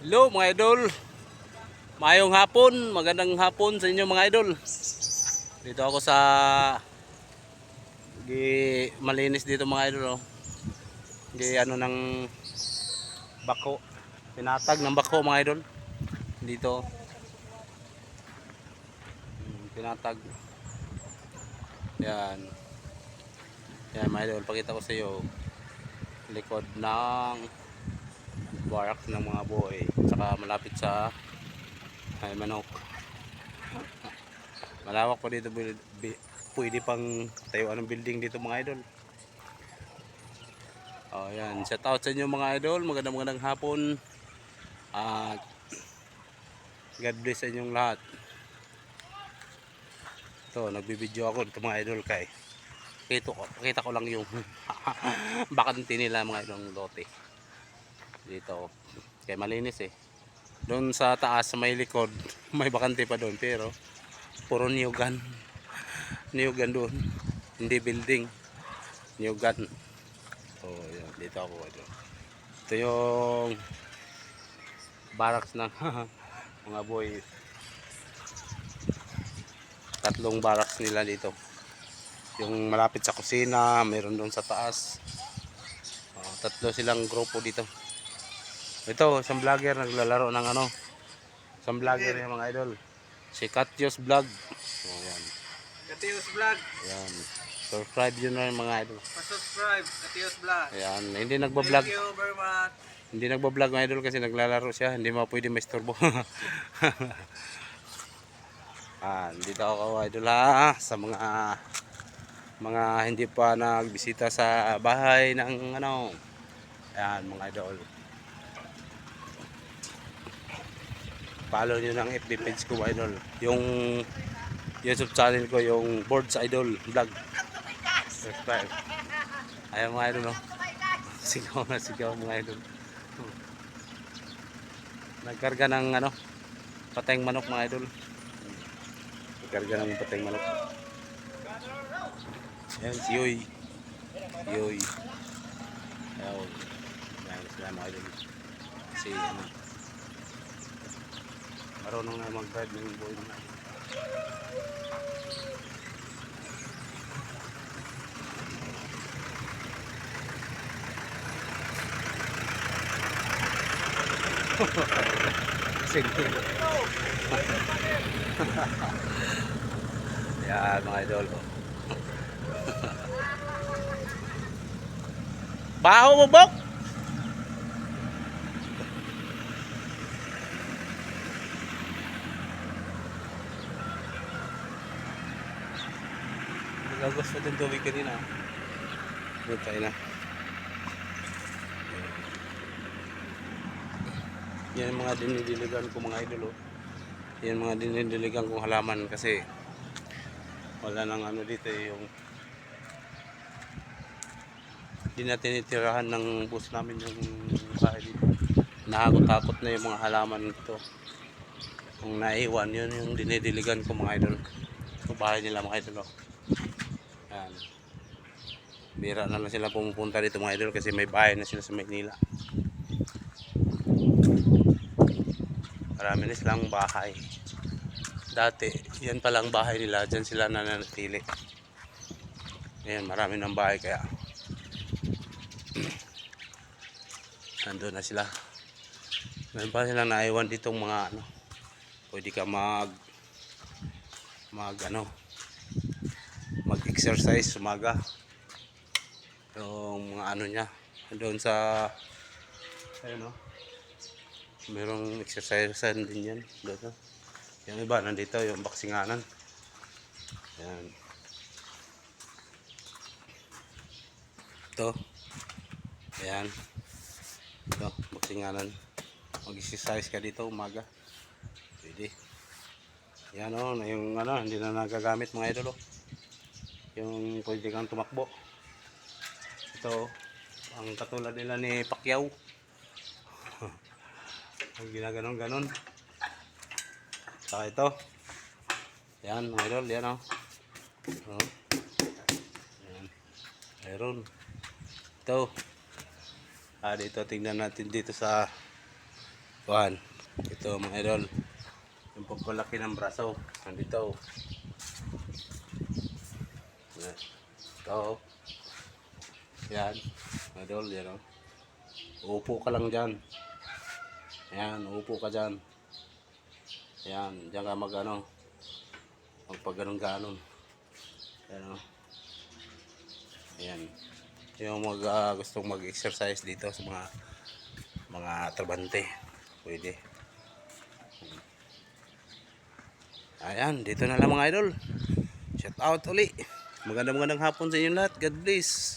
Hello mga idol. Mayong hapon, magandang hapon sa inyo mga idol. Dito ako sa di malinis dito mga idol oh. Di ano ng bako. Pinatag ng bako mga idol. Dito. Hmm, Pinatag. Yan. Yan mga idol, pakita ko sa iyo likod ng barracks ng mga boy saka malapit sa ay manok. Malawak pa dito pwede pang tayuan ng building dito mga idol. Oh yan shout out sa inyo mga idol. Magandang magandang hapon. At God bless sa inyong lahat. Ito nagbibideo ako dito mga idol kay Pakita ko, pakita ko lang yung bakante nila mga idol lote dito kaya malinis eh. Doon sa taas sa may likod may bakante pa doon pero puro new gun doon. Hindi building. Gun oh yan dito ako ito. Ito yung barracks ng mga boy. Tatlong barracks nila dito. Yung malapit sa kusina meron doon sa taas. Oh, tatlo silang grupo dito ito, isang vlogger naglalaro ng ano. Isang vlogger yung mga idol. Si Katyos Vlog. Oh, yan. Katios Vlog. Yan. Subscribe yun na yung mga idol. Pa-subscribe. Katios Vlog. Ayan. Hindi nagbablog. Thank you very much. Hindi nagbablog mga idol kasi naglalaro siya. Hindi mo pwede maisturbo. ah, dito ako idol ha. Sa mga mga hindi pa nagbisita sa bahay ng ano. Ayan mga idol. Follow nyo ng FB page ko idol. Yung YouTube channel ko yung Boards Idol Vlog. Subscribe. Ayaw mga idol no sigaw na sigaw mga idol. Nagkarga ng ano patayang manok mga idol. Nagkarga ng patayang manok. Yan si Yoy. Yoy. Ayaw yan sila mga idol. Si ano marunong na mag-drive ng boy na Sige. Yan mga idol ko. Baho mo, Bok! Nagagos pa din tubig kanina. Doon tayo na. Yan mga dinidiligan ko mga idol. Oh. Yan mga dinidiligan kong halaman kasi wala nang ano dito eh, yung hindi na tinitirahan ng bus namin yung bahay dito. Nakakot-takot na yung mga halaman dito. Kung naiwan, yun yung dinidiligan ko mga idol. Sa bahay nila mga idol. Oh. Yan. Bira na lang sila pumupunta dito mga idol kasi may bahay na sila sa Maynila. Marami na silang bahay. Dati, yan palang bahay nila. Diyan sila nananatili. Ayan, marami ng bahay kaya nandun na sila. Meron pa silang naiwan ditong mga ano. Pwede ka mag mag ano mag-exercise umaga. Yung mga ano niya doon sa ayun no. Merong exercise din yan doon. No? Yung iba nandito yung baksinganan. Yan. Ito. Ayan. Ito, baksinganan. Mag-exercise ka dito umaga. Pwede. Yan o, na yung ano, hindi na nagagamit mga idol o. Yung pwede kang tumakbo. Ito, ang katulad nila ni Pacquiao. ang ginaganon ganon. Saka ito. Yan, mga idol, yan o. Oh. Meron. Ito. Ah, dito tingnan natin dito sa kuhan. Ito mga idol. Yung pagpalaki ng braso. Nandito. Yan. Ito. Yan. Idol, yan o. Upo ka lang dyan. Yan, upo ka dyan. Yan, dyan ka mag ano. Magpag ganun ganon. Yan o. Ayan. Yung mag, ah, gustong mag-exercise dito sa mga mga trabante. Pwede. Ayan, dito na lang mga idol. Shout out uli. Magandang magandang hapon sa inyo lahat. God bless.